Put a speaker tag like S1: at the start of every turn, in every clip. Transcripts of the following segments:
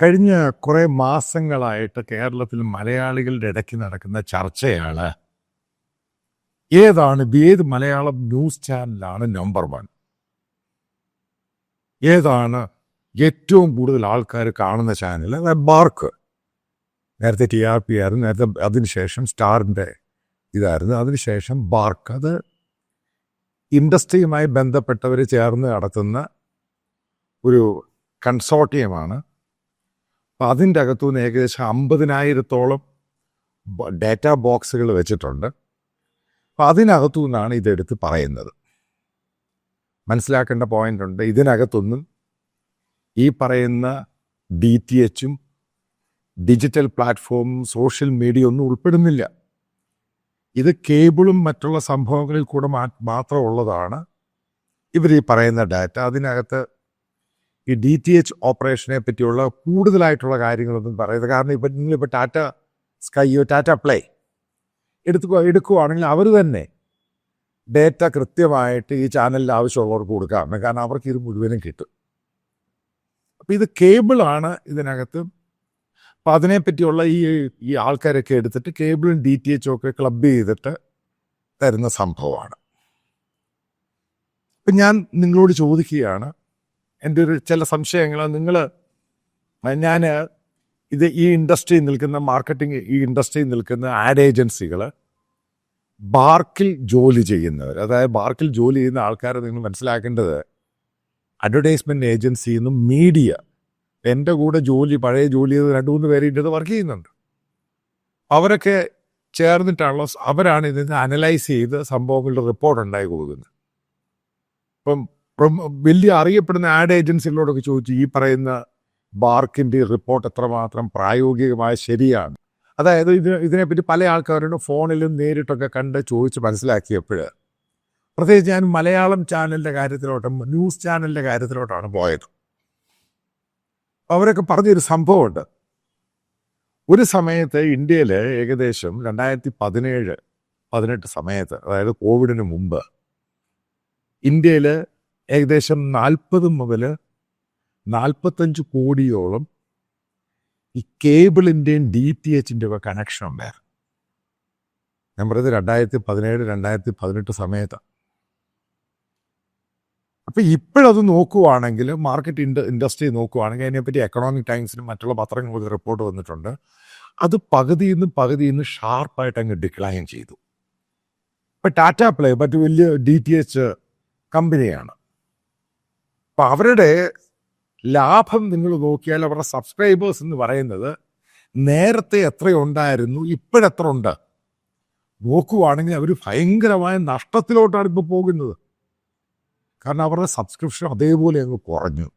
S1: കഴിഞ്ഞ കുറേ മാസങ്ങളായിട്ട് കേരളത്തിൽ മലയാളികളുടെ ഇടയ്ക്ക് നടക്കുന്ന ചർച്ചയാണ് ഏതാണ് ഏത് മലയാളം ന്യൂസ് ചാനലാണ് നമ്പർ വൺ? ഏതാണ് ഏറ്റവും കൂടുതൽ ആൾക്കാർ കാണുന്ന ചാനൽ? അതായത് ബാർക്ക് നേരത്തെ ടി ആർ പി ആയിരുന്നു നേരത്തെ അതിനുശേഷം സ്റ്റാറിന്റെ ഇതായിരുന്നു അതിനുശേഷം ബാർക്ക് അത് ഇൻഡസ്ട്രിയുമായി ബന്ധപ്പെട്ടവർ ചേർന്ന് നടത്തുന്ന ഒരു കൺസോർട്ടിയമാണ്. അപ്പം അതിന്റെ അകത്തുനിന്ന് ഏകദേശം അമ്പതിനായിരത്തോളം ഡാറ്റ ബോക്സുകൾ വെച്ചിട്ടുണ്ട്. അപ്പം അതിനകത്തു നിന്നാണ് ഇതെടുത്ത് പറയുന്നത്. മനസ്സിലാക്കേണ്ട പോയിന്റ് ഉണ്ട്. ഇതിനകത്തൊന്നും ഈ പറയുന്ന ഡി ടി എച്ചും ഡിജിറ്റൽ പ്ലാറ്റ്ഫോമും സോഷ്യൽ മീഡിയ ഒന്നും ഉൾപ്പെടുന്നില്ല. ഇത് കേബിളും മറ്റുള്ള സംഭവങ്ങളിൽ കൂടെ മാത്രം ഉള്ളതാണ് ഇവർ ഈ പറയുന്ന ഡാറ്റ. അതിനകത്ത് ഈ ഡി ടി എച്ച് ഓപ്പറേഷനെ പറ്റിയുള്ള കൂടുതലായിട്ടുള്ള കാര്യങ്ങളൊന്നും പറയുന്നത് കാരണം ഇപ്പം നിങ്ങളിപ്പോൾ ടാറ്റ സ്കൈയോ ടാറ്റ പ്ലേ എടുത്തു എടുക്കുവാണെങ്കിൽ അവർ തന്നെ ഡേറ്റ കൃത്യമായിട്ട് ഈ ചാനലിൽ ആവശ്യമുള്ളവർക്ക് കൊടുക്കാം. കാരണം അവർക്ക് ഇത് മുഴുവനും കിട്ടും. അപ്പം ഇത് കേബിളാണ് ഇതിനകത്ത്. അപ്പം അതിനെപ്പറ്റിയുള്ള ഈ ഈ ആൾക്കാരൊക്കെ എടുത്തിട്ട് കേബിളും ഡി ടി എച്ചും ഒക്കെ ക്ലബ് ചെയ്തിട്ട് തരുന്ന സംഭവമാണ്. അപ്പം ഞാൻ നിങ്ങളോട് ചോദിക്കുകയാണ് എന്റെ ഒരു ചില സംശയങ്ങൾ നിങ്ങൾ ഞാൻ ഇത് ഈ ഇൻഡസ്ട്രിയിൽ നിൽക്കുന്ന മാർക്കറ്റിംഗ് ഈ ഇൻഡസ്ട്രിയിൽ നിൽക്കുന്ന ആഡ് ഏജൻസികൾ ബാർക്കിൽ ജോലി ചെയ്യുന്നവർ അതായത് ബാർക്കിൽ ജോലി ചെയ്യുന്ന ആൾക്കാരെ നിങ്ങൾ മനസ്സിലാക്കേണ്ടത് അഡ്വർടൈസ്മെന്റ് ഏജൻസിയിൽ നിന്നും മീഡിയ എന്റെ കൂടെ ജോലി പഴയ ജോലി ചെയ്ത് രണ്ട് മൂന്ന് പേര് ഇതിന്റെ വർക്ക് ചെയ്യുന്നുണ്ട്. അവരൊക്കെ ചേർന്നിട്ടാണല്ലോ അവരാണ് ഇതിന് അനലൈസ് ചെയ്ത് സംഭവങ്ങളുടെ റിപ്പോർട്ട് ഉണ്ടായി കൊടുക്കുന്നത്. ഇപ്പം വലിയ അറിയപ്പെടുന്ന ആഡ് ഏജൻസികളോടൊക്കെ ചോദിച്ചു ഈ പറയുന്ന ബാർക്കിന്റെ റിപ്പോർട്ട് എത്രമാത്രം പ്രായോഗികമായി ശരിയാണ്? അതായത് ഇത് ഇതിനെപ്പറ്റി പല ആൾക്കാരുടെ ഫോണിലും നേരിട്ടൊക്കെ കണ്ട് ചോദിച്ച് മനസ്സിലാക്കിയപ്പോൾ പ്രത്യേകിച്ച് ഞാൻ മലയാളം ചാനലിന്റെ കാര്യത്തിലോട്ടും ന്യൂസ് ചാനലിന്റെ കാര്യത്തിലോട്ടാണ് പോയത്. അവരൊക്കെ പറഞ്ഞൊരു സംഭവമുണ്ട്. ഒരു സമയത്ത് ഇന്ത്യയിൽ ഏകദേശം രണ്ടായിരത്തി പതിനേഴ് പതിനെട്ട് സമയത്ത് അതായത് കോവിഡിന് മുമ്പ് ഇന്ത്യയിൽ ഏകദേശം നാൽപ്പത് മുതൽ നാൽപ്പത്തഞ്ച് കോടിയോളം ഈ കേബിളിന്റെയും ഡി ടി എച്ചിന്റെ ഒക്കെ കണക്ഷൻ ഉണ്ടായിരുന്നു ഞാൻ പറയുന്നത് രണ്ടായിരത്തി പതിനേഴ് രണ്ടായിരത്തി പതിനെട്ട് സമയത്താണ് അപ്പം ഇപ്പോഴത് നോക്കുവാണെങ്കിൽ മാർക്കറ്റ് ഇൻഡ ഇൻഡസ്ട്രി നോക്കുവാണെങ്കിൽ അതിനെപ്പറ്റി എക്കണോമിക് ടൈംസിനും മറ്റുള്ള പത്രങ്ങൾക്ക് റിപ്പോർട്ട് വന്നിട്ടുണ്ട്. അത് പകുതിയിൽ നിന്ന് പകുതിയിൽ നിന്ന് ഷാർപ്പായിട്ട് അങ്ങ് ഡിക്ലൈൻ ചെയ്തു. ഇപ്പം ടാറ്റ പ്ലേ മറ്റു വലിയ ഡി ടി എച്ച് കമ്പനിയാണ് അപ്പം അവരുടെ ലാഭം നിങ്ങൾ നോക്കിയാൽ അവരുടെ സബ്സ്ക്രൈബേഴ്സ് എന്ന് പറയുന്നത് നേരത്തെ എത്രയുണ്ടായിരുന്നു ഇപ്പോഴെത്ര ഉണ്ട്? നോക്കുവാണെങ്കിൽ അവർ ഭയങ്കരമായ നഷ്ടത്തിലോട്ടാണ് ഇപ്പോൾ പോകുന്നത്. കാരണം അവരുടെ സബ്സ്ക്രിപ്ഷൻ അതേപോലെ അങ്ങ് കുറഞ്ഞു.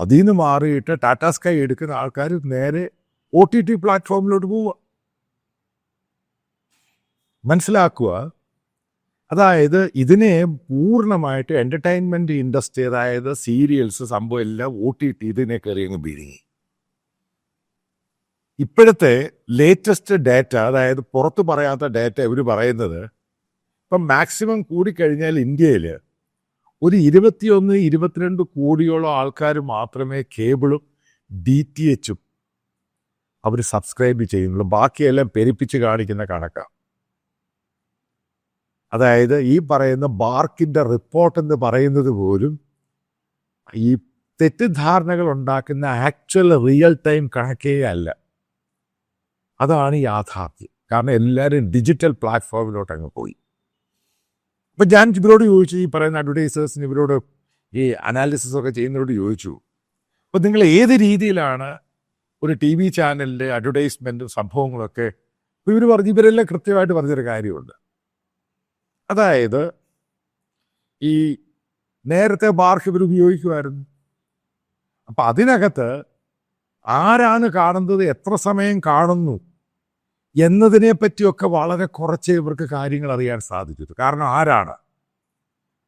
S1: അതിൽ നിന്ന് മാറിയിട്ട് ടാറ്റാ സ്കൈ എടുക്കുന്ന ആൾക്കാർ നേരെ ഒ ടി ടി പ്ലാറ്റ്ഫോമിലോട്ട് പോവുക. മനസ്സിലാക്കുക അതായത് ഇതിനെ പൂർണമായിട്ട് എന്റർടൈൻമെന്റ് ഇൻഡസ്ട്രി അതായത് സീരിയൽസ് സംഭവം എല്ലാം ഒ ടി ടി ഇതിനെ കയറി അങ്ങ് വിഴുങ്ങി. ഇപ്പോഴത്തെ ലേറ്റസ്റ്റ് ഡാറ്റ അതായത് പുറത്ത് പറയാത്ത ഡാറ്റ ഇവർ പറയുന്നത് ഇപ്പം മാക്സിമം കൂടിക്കഴിഞ്ഞാൽ ഇന്ത്യയിൽ ഒരു ഇരുപത്തിയൊന്ന് ഇരുപത്തിരണ്ട് കോടിയോളം ആൾക്കാർ മാത്രമേ കേബിളും ഡി ടി എച്ചും അവർ സബ്സ്ക്രൈബ് ചെയ്യുന്നുള്ളൂ. ബാക്കിയെല്ലാം പെരുപ്പിച്ച് കാണിക്കുന്ന കണക്കാണ് അതായത് ഈ പറയുന്ന ബാർക്കിന്റെ റിപ്പോർട്ട് എന്ന് പറയുന്നത് പോലും ഈ തെറ്റിദ്ധാരണകൾ ഉണ്ടാക്കുന്ന ആക്ച്വൽ റിയൽ ടൈം കണക്കേ അല്ല. അതാണ് യാഥാർത്ഥ്യം. കാരണം എല്ലാവരും ഡിജിറ്റൽ പ്ലാറ്റ്ഫോമിലോട്ട് അങ്ങ് പോയി. അപ്പം ഞാൻ ഇവരോട് ചോദിച്ചു ഈ പറയുന്ന അഡ്വർടൈസേഴ്സിന് ഇവരോട് ഈ അനാലിസിസ് ഒക്കെ ചെയ്യുന്നവരോട് ചോദിച്ചു അപ്പം നിങ്ങൾ ഏത് രീതിയിലാണ് ഒരു ടി വി ചാനലിന്റെ അഡ്വർടൈസ്മെന്റും സംഭവങ്ങളൊക്കെ? ഇവർ പറഞ്ഞു ഇവരെല്ലാം കൃത്യമായിട്ട് പറഞ്ഞൊരു കാര്യമുണ്ട്. അതായത് ഈ നേരത്തെ ബാർക്ക് ഇവർ ഉപയോഗിക്കുമായിരുന്നു. അപ്പം അതിനകത്ത് ആരാണ് കാണുന്നത് എത്ര സമയം കാണുന്നു എന്നതിനെ പറ്റിയൊക്കെ വളരെ കുറച്ച് ഇവർക്ക് കാര്യങ്ങൾ അറിയാൻ സാധിച്ചു കാരണം ആരാണ്?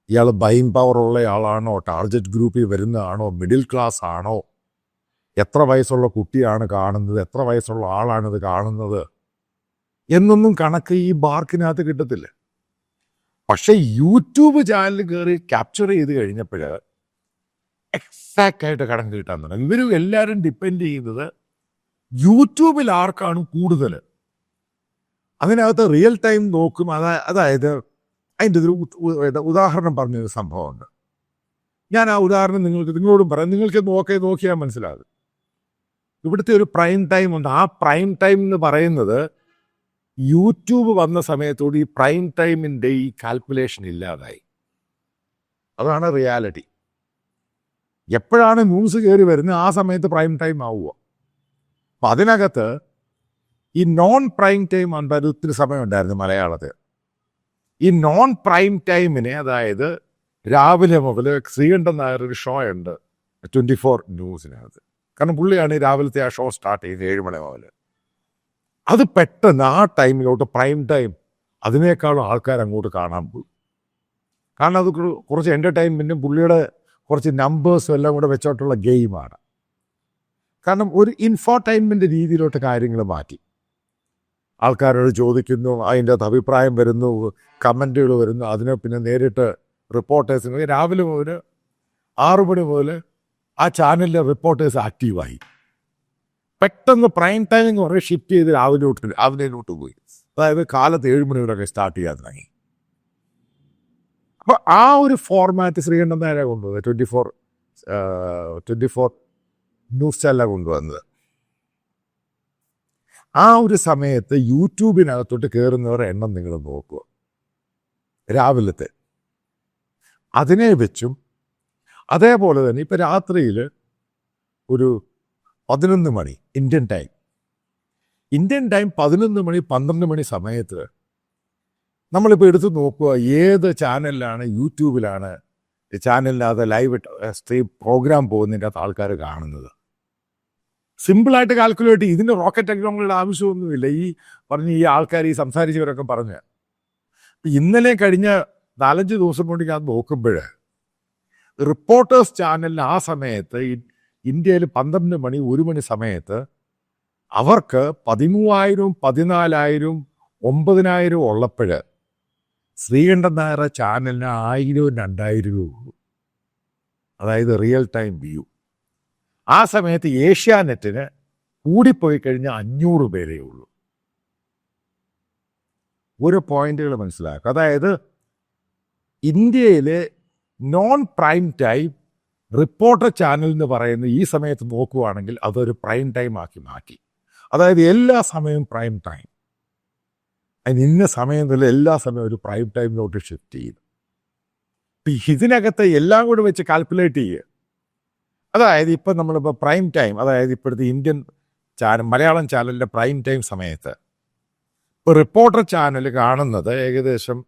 S1: ഇയാൾ ബൈങ് പവർ ഉള്ള ആളാണോ ടാർജറ്റ് ഗ്രൂപ്പിൽ വരുന്നതാണോ മിഡിൽ ക്ലാസ് ആണോ എത്ര വയസ്സുള്ള കുട്ടിയാണ് കാണുന്നത് എത്ര വയസ്സുള്ള ആളാണിത് കാണുന്നത് എന്നൊന്നും കണക്ക് ഈ ബാർക്കിനകത്ത് കിട്ടത്തില്ല. പക്ഷെ യൂട്യൂബ് ചാനൽ കയറി ക്യാപ്ചർ ചെയ്ത് കഴിഞ്ഞപ്പോൾ എക്സാക്റ്റ് ആയിട്ട് കടം കിട്ടാൻ തുടങ്ങി. ഇവർ എല്ലാവരും ഡിപ്പെൻഡ് ചെയ്യുന്നത് യൂട്യൂബിൽ ആർക്കാണ് കൂടുതൽ അതിനകത്ത് റിയൽ ടൈം നോക്കും. അതാ അതായത് അതിന്റെ ഒരു ഉദാഹരണം പറഞ്ഞൊരു സംഭവമുണ്ട്. ഞാൻ ആ ഉദാഹരണം നിങ്ങൾക്ക് നിങ്ങളോടും പറയാം. നിങ്ങൾക്ക് നോക്കി നോക്കിയാൽ മനസ്സിലാകും. ഇവിടുത്തെ ഒരു പ്രൈം ടൈം ഉണ്ട്. ആ പ്രൈം ടൈം എന്ന് പറയുന്നത് യൂട്യൂബ് വന്ന സമയത്തോട് ഈ പ്രൈം ടൈമിന്റെ ഈ കാൽക്കുലേഷൻ ഇല്ലാതായി. അതാണ് റിയാലിറ്റി എപ്പോഴാണ് ന്യൂസ് കയറി വരുന്നത്? ആ സമയത്ത് പ്രൈം ടൈം ആവുക അപ്പം അതിനകത്ത് ഈ നോൺ പ്രൈം ടൈം ഉണ്ടായിരുന്നു ഒത്തിരി സമയം ഉണ്ടായിരുന്നു മലയാളത്തിൽ. ഈ നോൺ പ്രൈം ടൈമിനെ അതായത് രാവിലെ മുതൽ ശ്രീകണ്ഠൻ നായർ ഒരു ഷോ ഉണ്ട്. ട്വന്റി ഫോർ ന്യൂസിനകത്ത് കാരണം പുള്ളിയാണ് രാവിലത്തെ ആ ഷോ സ്റ്റാർട്ട് ചെയ്യുന്നത് ഏഴ് മണി മുതൽ. അത് പെട്ടെന്ന് ആ ടൈമിലോട്ട് പ്രൈം ടൈം അതിനേക്കാളും ആൾക്കാർ അങ്ങോട്ട് കാണാൻ പോയി. കാരണം അത് കുറച്ച് എന്റർടൈൻമെന്റും പുള്ളിയുടെ കുറച്ച് നമ്പേഴ്സും എല്ലാം കൂടെ വെച്ചോട്ടുള്ള ഗെയിമാണ് കാരണം ഒരു ഇൻഫോർടൈൻമെന്റ് രീതിയിലോട്ട് കാര്യങ്ങൾ മാറ്റി. ആൾക്കാരോട് ചോദിക്കുന്നു അതിന്റെ അകത്ത് അഭിപ്രായം വരുന്നു കമന്റുകൾ വരുന്നു അതിനെ പിന്നെ നേരിട്ട് റിപ്പോർട്ടേഴ്സിന് രാവിലെ മുതൽ ആറു മണി മുതൽ ആ ചാനലിലെ റിപ്പോർട്ടേഴ്സ് ആക്റ്റീവായി പെട്ടെന്ന് പ്രൈം ടൈം എന്ന് പറയുന്നത് ഷിഫ്റ്റ് ചെയ്ത് രാവിലോട്ട് രാവിലെയിലോട്ട് പോയി. അതായത് കാലത്ത് ഏഴ് മണി വരെയൊക്കെ സ്റ്റാർട്ട് ചെയ്യാൻ തുടങ്ങി. അപ്പോൾ ആ ഒരു ഫോർമാറ്റ് ശ്രീകണ്ഠൻ നേരെ കൊണ്ടുവന്നത് twenty four twenty four news ചാനലാണ് കൊണ്ടുവന്നത്. ആ ഒരു സമയത്ത് യൂട്യൂബിനകത്തോട്ട് കയറുന്നവരുടെ എണ്ണം നിങ്ങൾ നോക്കുക. രാവിലത്തെ. അതിനെ വെച്ചും അതേപോലെ തന്നെ ഇപ്പം രാത്രിയിൽ ഒരു പതിനൊന്ന് മണി ഇന്ത്യൻ ടൈം ഇന്ത്യൻ ടൈം പതിനൊന്ന് മണി പന്ത്രണ്ട് മണി സമയത്ത് നമ്മളിപ്പോൾ എടുത്തു നോക്കുക ഏത് ചാനലിലാണ് യൂട്യൂബിലാണ് ചാനലിനകത്ത് ലൈവ് സ്ട്രീം പ്രോഗ്രാം പോകുന്നതിന്റെ അകത്ത് ആൾക്കാർ കാണുന്നത്. സിമ്പിളായിട്ട് കാൽക്കുലേറ്റ് ഇതിന്റെ റോക്കറ്റ് ടെക്നോളജിയുടെ ആവശ്യമൊന്നുമില്ല. ഈ പറഞ്ഞ് ഈ ആൾക്കാർ ഈ സംസാരിച്ചവരൊക്കെ പറഞ്ഞ്. ഇന്നലെ കഴിഞ്ഞ നാലഞ്ച് ദിവസം കൊണ്ട് ഞാൻ നോക്കുമ്പോൾ റിപ്പോർട്ടേഴ്സ് ചാനലിന് ആ സമയത്ത് ഇന്ത്യയിൽ പന്ത്രണ്ട് മണി ഒരു മണി സമയത്ത് അവർക്ക് പതിമൂവായിരവും പതിനാലായിരവും ഒമ്പതിനായിരവും ഉള്ളപ്പോൾ ശ്രീകണ്ഠൻ നായർ ചാനലിന് ആയിരവും രണ്ടായിരവും ഉള്ളൂ അതായത് റിയൽ ടൈം വ്യൂ ആ സമയത്ത് ഏഷ്യാനെറ്റിന് കൂടിപ്പോയി കഴിഞ്ഞ അഞ്ഞൂറ് പേരേ ഉള്ളൂ. ഒരു പോയിന്റുകൾ മനസ്സിലാക്കുക. അതായത് ഇന്ത്യയിലെ non prime time reporter channel എന്ന് പറയുന്ന ഈ സമയത്ത് നോക്കുവാണെങ്കിൽ അതൊരു പ്രൈം ടൈം ആക്കി മാറ്റി. അതായത് എല്ലാ സമയവും പ്രൈം ടൈം. അതിന് ഇന്ന സമയം തന്നെ എല്ലാ സമയവും ഒരു പ്രൈം ടൈമിലോട്ട് ഷിഫ്റ്റ് ചെയ്തു ഇതിനകത്ത് എല്ലാം കൂടെ വെച്ച് കാൽക്കുലേറ്റ് ചെയ്യുക അതായത് ഇപ്പം നമ്മളിപ്പോൾ പ്രൈം ടൈം അതായത് ഇപ്പോഴത്തെ ഇന്ത്യൻ ചാനൽ മലയാളം ചാനലിന്റെ പ്രൈം ടൈം സമയത്ത്. ഇപ്പോൾ റിപ്പോർട്ടർ ചാനൽ കാണുന്നത് ഏകദേശം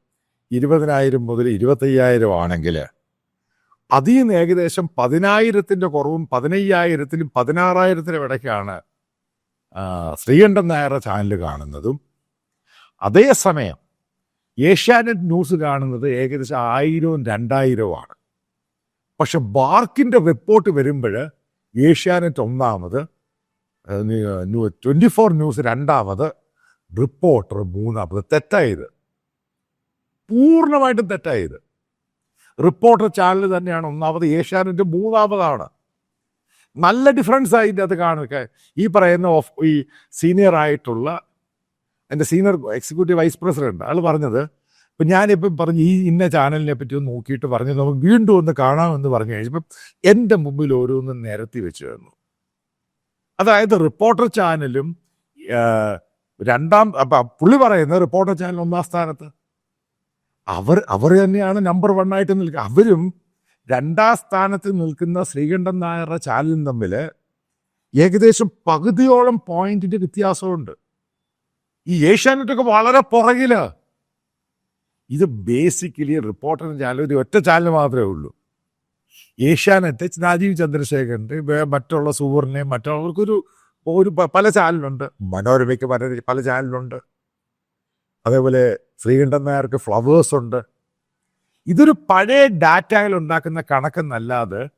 S1: ഇരുപതിനായിരം മുതൽ ഇരുപത്തയ്യായിരം ആണെങ്കിൽ അതിൽ നിന്ന് ഏകദേശം പതിനായിരത്തിന്റെ കുറവും പതിനയ്യായിരത്തിനും പതിനാറായിരത്തിനും ഇടയ്ക്കാണ് ശ്രീകണ്ഠൻ നായർ ചാനൽ കാണുന്നതും. അതേസമയം ഏഷ്യാനെറ്റ് ന്യൂസ് കാണുന്നത് ഏകദേശം ആയിരവും രണ്ടായിരവും ആണ് പക്ഷെ ബാർക്കിന്റെ റിപ്പോർട്ട് വരുമ്പോൾ ഏഷ്യാനെറ്റ് ഒന്നാമത് ട്വന്റി ഫോർ ന്യൂസ് രണ്ടാമത് റിപ്പോർട്ടർ മൂന്നാമത് തെറ്റായത്. പൂർണമായിട്ടും തെറ്റായത്. റിപ്പോർട്ടർ ചാനൽ തന്നെയാണ് ഒന്നാമത് ഏഷ്യാനെറ്റ് മൂന്നാമതാണ്. നല്ല ഡിഫറൻസ് അതിന്റെ അത് കാണുക ഈ പറയുന്ന ഓഫ് ഈ സീനിയർ ആയിട്ടുള്ള എന്റെ സീനിയർ എക്സിക്യൂട്ടീവ് വൈസ് പ്രസിഡന്റ് ആൾ പറഞ്ഞത് ഇപ്പം ഞാനിപ്പം പറഞ്ഞു ഈ ഇന്ന ചാനലിനെ പറ്റി ഒന്ന് നോക്കിയിട്ട് പറഞ്ഞു നമുക്ക് വീണ്ടും ഒന്ന് കാണാമെന്ന് പറഞ്ഞു കഴിഞ്ഞപ്പം എന്റെ മുമ്പിൽ ഓരോന്ന് നിരത്തി വെച്ചു തന്നു. അതായത് റിപ്പോർട്ടർ ചാനലും രണ്ടാം പുള്ളി പറയുന്ന റിപ്പോർട്ടർ ചാനൽ ഒന്നാം സ്ഥാനത്ത്. അവർ അവർ തന്നെയാണ് നമ്പർ വൺ ആയിട്ട് നിൽക്കുക അവരും രണ്ടാം സ്ഥാനത്ത് നിൽക്കുന്ന ശ്രീകണ്ഠൻ നായരുടെ ചാനലും തമ്മിൽ ഏകദേശം പകുതിയോളം പോയിന്റിന്റെ വ്യത്യാസമുണ്ട്. ഈ ഏഷ്യാനെറ്റൊക്കെ വളരെ പുറകിൽ. ഇത് ബേസിക്കലി റിപ്പോർട്ടർ ചാനൽ ഒരു ഒറ്റ ചാനൽ മാത്രമേ ഉള്ളൂ. ഏഷ്യാനെറ്റ് രാജീവ് ചന്ദ്രശേഖരന്റെ മറ്റുള്ള സൂറിനെ മറ്റുള്ളവർക്കൊരു ഒരു പല ചാനലുണ്ട് മനോരമയ്ക്ക് പല പല ചാനലുണ്ട് അതേപോലെ ശ്രീകണ്ഠൻ നായർക്ക് ഫ്ലവേഴ്സ് ഉണ്ട്. ഇതൊരു പഴയ ഡാറ്റയിൽ ഉണ്ടാക്കുന്ന കണക്കെന്നല്ലാതെ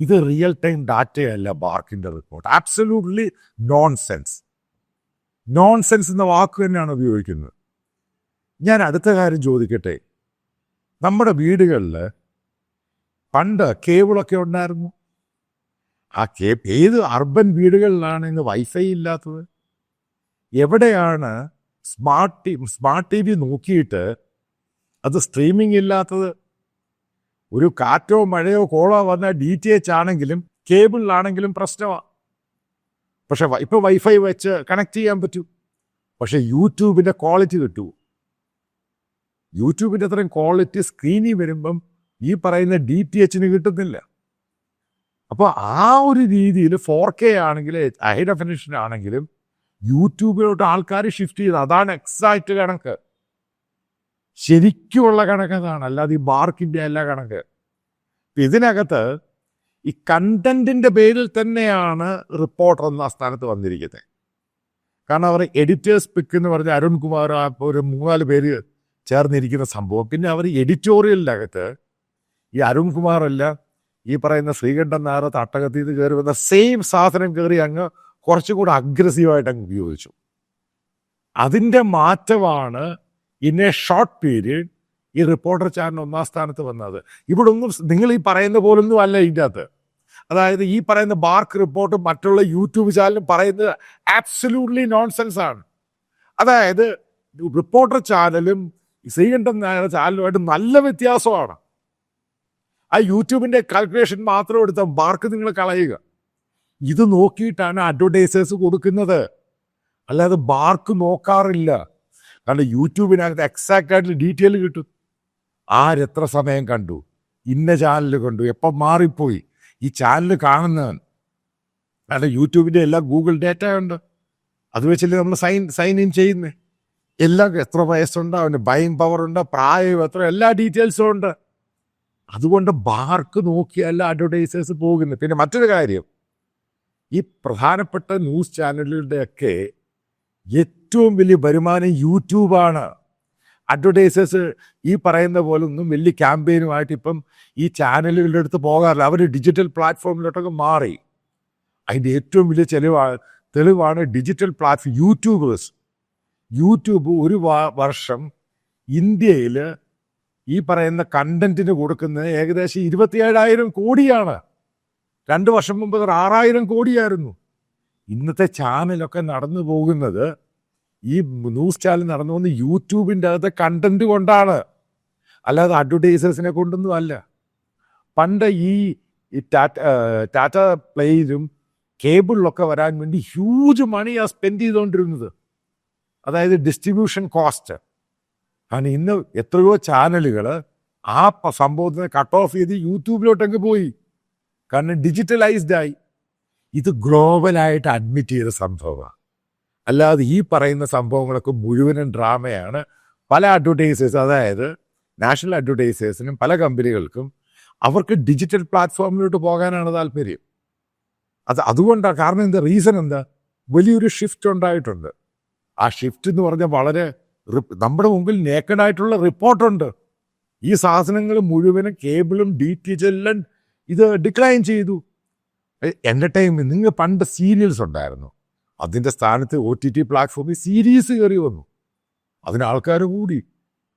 S1: ഇത് റിയൽ ടൈം ഡാറ്റയല്ല ബാർക്കിന്റെ report absolutely nonsense nonsense എന്ന വാക്ക് തന്നെയാണ് ഉപയോഗിക്കുന്നത്. ഞാൻ അടുത്ത കാര്യം ചോദിക്കട്ടെ. നമ്മുടെ വീടുകളിൽ പണ്ട് കേബിളൊക്കെ ഉണ്ടായിരുന്നു. ആ കേ ഏത് അർബൻ വീടുകളിലാണ് ഇന്ന് വൈഫൈ ഇല്ലാത്തത്? എവിടെയാണ് smart T smart T V നോക്കിയിട്ട് അത് സ്ട്രീമിംഗ് ഇല്ലാത്തത് ഒരു കാറ്റോ മഴയോ കോളോ വന്ന ഡി ടി എച്ച് ആണെങ്കിലും കേബിളിലാണെങ്കിലും പ്രശ്നമാണ് പക്ഷെ ഇപ്പോൾ ഇപ്പൊ വൈഫൈ വെച്ച് കണക്ട് ചെയ്യാൻ പറ്റും. പക്ഷെ യൂട്യൂബിന്റെ ക്വാളിറ്റി കിട്ടൂ. യൂട്യൂബിന്റെ അത്രയും ക്വാളിറ്റി സ്ക്രീനിൽ വരുമ്പം ഈ പറയുന്ന ഡി ടി എച്ചിന് കിട്ടുന്നില്ല. അപ്പോൾ ആ ഒരു രീതിയിൽ ഫോർ കെ ആണെങ്കിൽ ഹൈ ഡെഫിനിഷൻ ആണെങ്കിലും യൂട്യൂബിലോട്ട് ആൾക്കാർ ഷിഫ്റ്റ് ചെയ്ത് അതാണ് എക്സാക്റ്റ് കണക്ക്. ശരിക്കുമുള്ള കണക്ക് അതാണ്. അല്ലാതെ ഈ മാർക്കിന്റെ അല്ല കണക്ക്. ഇതിനകത്ത് ഈ കണ്ടന്റിന്റെ പേരിൽ തന്നെയാണ് റിപ്പോർട്ടർ എന്ന സ്ഥാനത്ത് വന്നിരിക്കുന്നത്. കാരണം അവർ എഡിറ്റേഴ്സ് പിക്ക് എന്ന് പറഞ്ഞ അരുൺകുമാർ ഒരു മൂന്നാൽ പേര് ചേർന്നിരിക്കുന്ന സംഭവം. പിന്നെ അവർ എഡിറ്റോറിയലിനകത്ത് ഈ അരുൺകുമാർ അല്ല ഈ പറയുന്ന ശ്രീകണ്ഠൻ നായർ തട്ടകത്തിൽ നിന്ന് കയറി വന്ന സെയിം സാധനം കയറി അങ്ങ് കുറച്ചുകൂടെ അഗ്രസീവായിട്ട് അങ്ങ് ഉപയോഗിച്ചു. അതിന്റെ മാറ്റമാണ് ഇൻ എ ഷോർട്ട് പീരീഡ് ഈ റിപ്പോർട്ടർ ചാനൽ ഒന്നാം സ്ഥാനത്ത് വന്നത്. ഇവിടെ ഒന്നും നിങ്ങൾ ഈ പറയുന്ന പോലൊന്നും അല്ല ഇതിന്റെ അകത്ത്. അതായത് ഈ പറയുന്ന ബാർക്ക് റിപ്പോർട്ട് മറ്റുള്ള യൂട്യൂബ് ചാനലും പറയുന്നത് ആബ്സല്യൂട്ട്ലി നോൺസെൻസ് ആണ്. അതായത് റിപ്പോർട്ടർ ചാനലും ശ്രീകണ്ഠൻ ചാനലുമായിട്ട് നല്ല വ്യത്യാസമാണ്. ആ യൂട്യൂബിന്റെ കാൽക്കുലേഷൻ മാത്രം എടുത്താൽ ബാർക്ക് നിങ്ങൾ കളയുക. ഇത് നോക്കിയിട്ടാണ് അഡ്വർടൈസേഴ്സ് കൊടുക്കുന്നത്. അല്ലാതെ ബാർക്ക് നോക്കാറില്ല. കാരണം യൂട്യൂബിനകത്ത് എക്സാക്റ്റ് ആയിട്ട് ഡീറ്റെയിൽ കിട്ടും. ആരെത്ര സമയം കണ്ടു? ഇന്ന ചാനൽ കണ്ടു? എപ്പം മാറിപ്പോയി? ഈ ചാനൽ കാണുന്നവൻ. കാരണം യൂട്യൂബിന്റെ എല്ലാ ഗൂഗിൾ ഡേറ്റ ഉണ്ട്. അത് വെച്ചല്ലേ നമ്മൾ സൈൻ സൈൻ ഇൻ ചെയ്യുന്നത് എല്ലാം എത്ര വയസ്സുണ്ട്? അവന് ബൈങ് പവർ ഉണ്ട് പ്രായം എത്ര എല്ലാ ഡീറ്റെയിൽസും ഉണ്ട്. അതുകൊണ്ട് ബാർക്ക് നോക്കിയല്ല അഡ്വർടൈസേഴ്സ് പോകുന്നത്. പിന്നെ മറ്റൊരു കാര്യം. ഈ പ്രധാനപ്പെട്ട ന്യൂസ് ചാനലുകളുടെയൊക്കെ ഏറ്റവും വലിയ വരുമാനം യൂട്യൂബാണ്. അഡ്വർടൈസേഴ്സ് ഈ പറയുന്ന പോലെ ഒന്നും വലിയ ക്യാമ്പയിനുമായിട്ട് ഇപ്പം ഈ ചാനലുകളുടെ അടുത്ത് പോകാറില്ല. അവർ ഡിജിറ്റൽ പ്ലാറ്റ്ഫോമിലോട്ടൊക്കെ മാറി. അതിന്റെ ഏറ്റവും വലിയ ചെലവാണ് തെളിവാണ് ഡിജിറ്റൽ പ്ലാറ്റ്ഫോം യൂട്യൂബേഴ്സ്. യൂട്യൂബ് ഒരു വർഷം ഇന്ത്യയിൽ ഈ പറയുന്ന കണ്ടന്റിന് കൊടുക്കുന്നത് ഏകദേശം ഇരുപത്തിയേഴായിരം കോടിയാണ്. രണ്ട് വർഷം മുമ്പ് അത് ആറായിരം കോടിയായിരുന്നു. ഇന്നത്തെ ചാനലൊക്കെ നടന്നു പോകുന്നത് ഈ ന്യൂസ് ചാനൽ നടന്നു പോകുന്ന യൂട്യൂബിന്റെ അകത്തെ കണ്ടന്റ് കൊണ്ടാണ്. അല്ലാതെ അഡ്വർടൈസേഴ്സിനെ കൊണ്ടൊന്നും അല്ല. പണ്ട് ഈ ടാറ്റ ടാറ്റ പ്ലേയിലും കേബിളിലൊക്കെ വരാൻ വേണ്ടി ഹ്യൂജ് മണിയാണ് സ്പെൻഡ് ചെയ്തുകൊണ്ടിരുന്നത്. അതായത് ഡിസ്ട്രിബ്യൂഷൻ കോസ്റ്റ് കാരണം ഇന്ന് എത്രയോ ചാനലുകൾ ആ സംഭവത്തിനെ കട്ട് ഓഫ് ചെയ്ത് യൂട്യൂബിലോട്ടങ്ങ് പോയി. കാരണം ഡിജിറ്റലൈസ്ഡ് ആയി. ഇത് ഗ്ലോബലായിട്ട് അഡ്മിറ്റ് ചെയ്ത സംഭവമാണ്. അല്ലാതെ ഈ പറയുന്ന സംഭവങ്ങളൊക്കെ മുഴുവനും ഡ്രാമയാണ് പല അഡ്വർടൈസേഴ്സ് അതായത് നാഷണൽ അഡ്വർടൈസേഴ്സിനും പല കമ്പനികൾക്കും അവർക്ക് ഡിജിറ്റൽ പ്ലാറ്റ്ഫോമിലോട്ട് പോകാനാണ് താല്പര്യം. അത് അതുകൊണ്ടാണ് കാരണം എന്താ റീസൺ എന്താ? വലിയൊരു ഷിഫ്റ്റ് ഉണ്ടായിട്ടുണ്ട്. ആ ഷിഫ്റ്റ് എന്ന് പറഞ്ഞാൽ വളരെ നമ്മുടെ മുമ്പിൽ നേക്കഡായിട്ടുള്ള റിപ്പോർട്ടുണ്ട് ഈ സാധനങ്ങൾ മുഴുവനും കേബിളും ഡി ടി എല്ലാം ഇത് ഡിക്ലൈൻ ചെയ്തു. എന്റർടൈൻമെന്റ് നിങ്ങൾ പണ്ട് സീരിയൽസ് ഉണ്ടായിരുന്നു. അതിന്റെ സ്ഥാനത്ത് ഒ ടി ടി പ്ലാറ്റ്ഫോമിൽ സീരീസ് കയറി വന്നു. അതിന് ആൾക്കാർ കൂടി.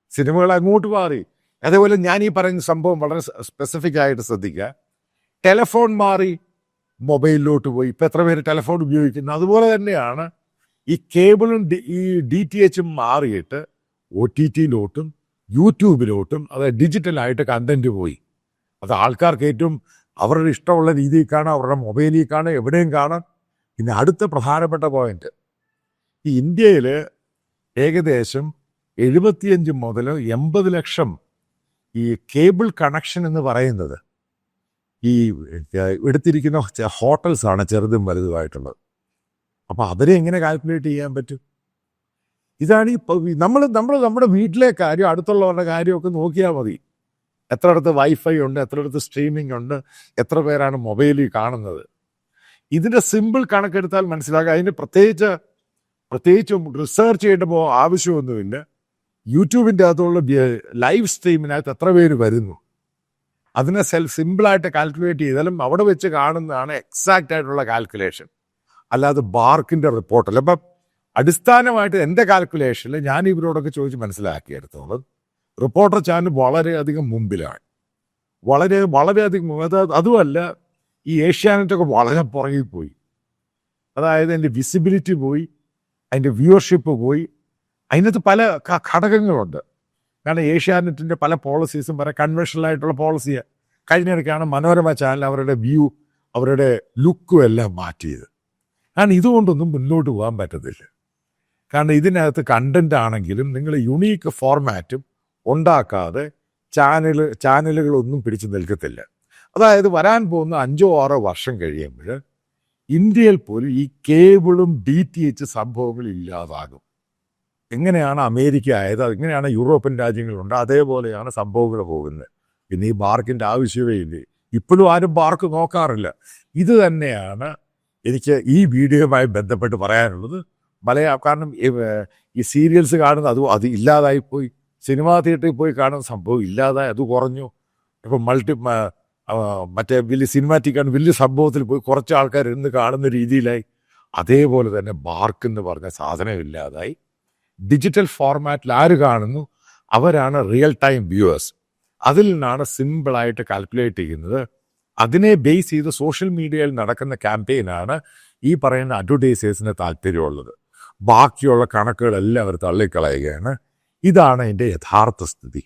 S1: സിനിമകൾ അങ്ങോട്ട് മാറി. അതേപോലെ ഞാൻ ഈ പറയുന്ന സംഭവം വളരെ സ്പെസിഫിക് ആയിട്ട് ശ്രദ്ധിക്കുക. ടെലഫോൺ മാറി മൊബൈലിലോട്ട് പോയി. ഇപ്പം എത്ര പേര് ടെലഫോൺ ഉപയോഗിക്കുന്നു? അതുപോലെ തന്നെയാണ് ഈ കേബിളും ഈ ഡി ടി എച്ചും മാറിയിട്ട് ഒ ടി ടിയിലോട്ടും യൂട്യൂബിലോട്ടും അത് ഡിജിറ്റലായിട്ട് കണ്ടന്റ് പോയി. അത് ആൾക്കാർക്ക് ഏറ്റവും അവരുടെ ഇഷ്ടമുള്ള രീതിയിൽ കാണാം അവരുടെ മൊബൈലിൽ കാണാം എവിടെയും കാണാം. പിന്നെ അടുത്ത പ്രധാനപ്പെട്ട പോയിന്റ് ഈ ഇന്ത്യയിൽ ഏകദേശം എഴുപത്തിയഞ്ച് മുതൽ എൺപത് ലക്ഷം ഈ കേബിൾ കണക്ഷൻ എന്ന് പറയുന്നത് ഈ എടുത്തിരിക്കുന്ന ഹോട്ടൽസാണ് ചെറുതും വലുതുമായിട്ടുള്ളത്. അപ്പോൾ അതിനെ എങ്ങനെ കാൽക്കുലേറ്റ് ചെയ്യാൻ പറ്റും? ഇതാണ് ഈ നമ്മൾ നമ്മൾ നമ്മുടെ വീട്ടിലെ കാര്യം അടുത്തുള്ളവരുടെ കാര്യമൊക്കെ നോക്കിയാൽ മതി. എത്ര വൈഫൈ ഉണ്ട് എത്ര സ്ട്രീമിംഗ് ഉണ്ട് എത്ര പേരാണ് മൊബൈലിൽ കാണുന്നത്. ഇതിന്റെ സിമ്പിൾ കണക്കെടുത്താൽ മനസ്സിലാക്കുക അതിന് പ്രത്യേകിച്ച് പ്രത്യേകിച്ചും റിസർച്ച് ചെയ്യേണ്ടപ്പോൾ ആവശ്യമൊന്നുമില്ല. യൂട്യൂബിന്റെ അകത്തുള്ള ലൈവ് സ്ട്രീമിനകത്ത് എത്ര പേര് വരുന്നു? അതിനെ സെൽഫ് സിമ്പിളായിട്ട് കാൽക്കുലേറ്റ് ചെയ്താലും അവിടെ വെച്ച് കാണുന്നതാണ് എക്സാക്റ്റ് ആയിട്ടുള്ള കാൽക്കുലേഷൻ. അല്ലാതെ ബാർക്കിന്റെ റിപ്പോർട്ടല്ല. അപ്പം അടിസ്ഥാനമായിട്ട് എന്റെ കാൽക്കുലേഷനിൽ ഞാൻ ഇവരോടൊക്കെ ചോദിച്ച് മനസ്സിലാക്കിയെടുത്തോളം. റിപ്പോർട്ടർ ചാനൽ വളരെയധികം മുമ്പിലാണ്. വളരെ വളരെയധികം. അത് അതുമല്ല ഈ ഏഷ്യാനെറ്റൊക്കെ വളരെ പുറകിൽ പോയി. അതായത് അതിന്റെ വിസിബിലിറ്റി പോയി അതിന്റെ വ്യൂവർഷിപ്പ് പോയി. അതിനകത്ത് പല ഘടകങ്ങളുണ്ട്. കാരണം ഏഷ്യാനെറ്റിന്റെ പല പോളിസീസും വരെ കൺവെൻഷണൽ ആയിട്ടുള്ള പോളിസിയാണ് കഴിഞ്ഞിടയ്ക്കാണ് മനോരമ ചാനൽ അവരുടെ വ്യൂ അവരുടെ ലുക്കും എല്ലാം മാറ്റിയത്. കാരണം ഇതുകൊണ്ടൊന്നും മുന്നോട്ട് പോകാൻ പറ്റത്തില്ല. കാരണം ഇതിനകത്ത് കണ്ടന്റ് ആണെങ്കിലും നിങ്ങൾ യുണീക്ക് ഫോർമാറ്റും ഉണ്ടാക്കാതെ ചാനൽ ചാനലുകളൊന്നും പിടിച്ചു നിൽക്കത്തില്ല. അതായത് വരാൻ പോകുന്ന അഞ്ചോ ആറോ വർഷം കഴിയുമ്പോൾ ഇന്ത്യയിൽ പോലും ഈ കേബിളും ഡി ടി എച്ച് സംഭവങ്ങൾ ഇല്ലാതാകും. എങ്ങനെയാണ് അമേരിക്ക ആയത്? എങ്ങനെയാണ് യൂറോപ്യൻ രാജ്യങ്ങളുണ്ട്? അതേപോലെയാണ് സംഭവങ്ങൾ പോകുന്നത്. പിന്നെ ഈ ബാർക്കിന്റെ ആവശ്യമേ ഇല്ല. ഇപ്പോഴും ആരും ബാർക്ക് നോക്കാറില്ല. ഇത് തന്നെയാണ് എനിക്ക് ഈ വീഡിയോയുമായി ബന്ധപ്പെട്ട് പറയാനുള്ളത്. മലയാ കാരണം ഈ, സീരിയൽസ് കാണുന്നത് അത് അത് ഇല്ലാതായി പോയി സിനിമാ തിയേറ്ററിൽ പോയി കാണുന്ന സംഭവം ഇല്ലാതെ അത് കുറഞ്ഞു. ഇപ്പം മൾട്ടി മറ്റേ വലിയ സിനിമാറ്റിക്കാണ് വലിയ സംഭവത്തിൽ പോയി കുറച്ച് ആൾക്കാർ ഇന്ന് കാണുന്ന രീതിയിലായി. അതേപോലെ തന്നെ ബാർക്ക് എന്ന് പറഞ്ഞ സാധനം ഇല്ലാതായി. ഡിജിറ്റൽ ഫോർമാറ്റിൽ ആര് കാണുന്നു? അവരാണ് റിയൽ ടൈം വ്യൂവേഴ്സ് അതിൽ നിന്നാണ് സിമ്പിളായിട്ട് കാൽക്കുലേറ്റ് ചെയ്യുന്നത്. അതിനെ ബേസ് ചെയ്ത് സോഷ്യൽ മീഡിയയിൽ നടക്കുന്ന ക്യാമ്പയിനാണ് ഈ പറയുന്ന അഡ്വർടൈസേഴ്സിന് താല്പര്യമുള്ളത്. ബാക്കിയുള്ള കണക്കുകളെല്ലാം അവർ തള്ളിക്കളയുകയാണ്. ഇതാണ് എന്റെ യഥാർത്ഥ സ്ഥിതി.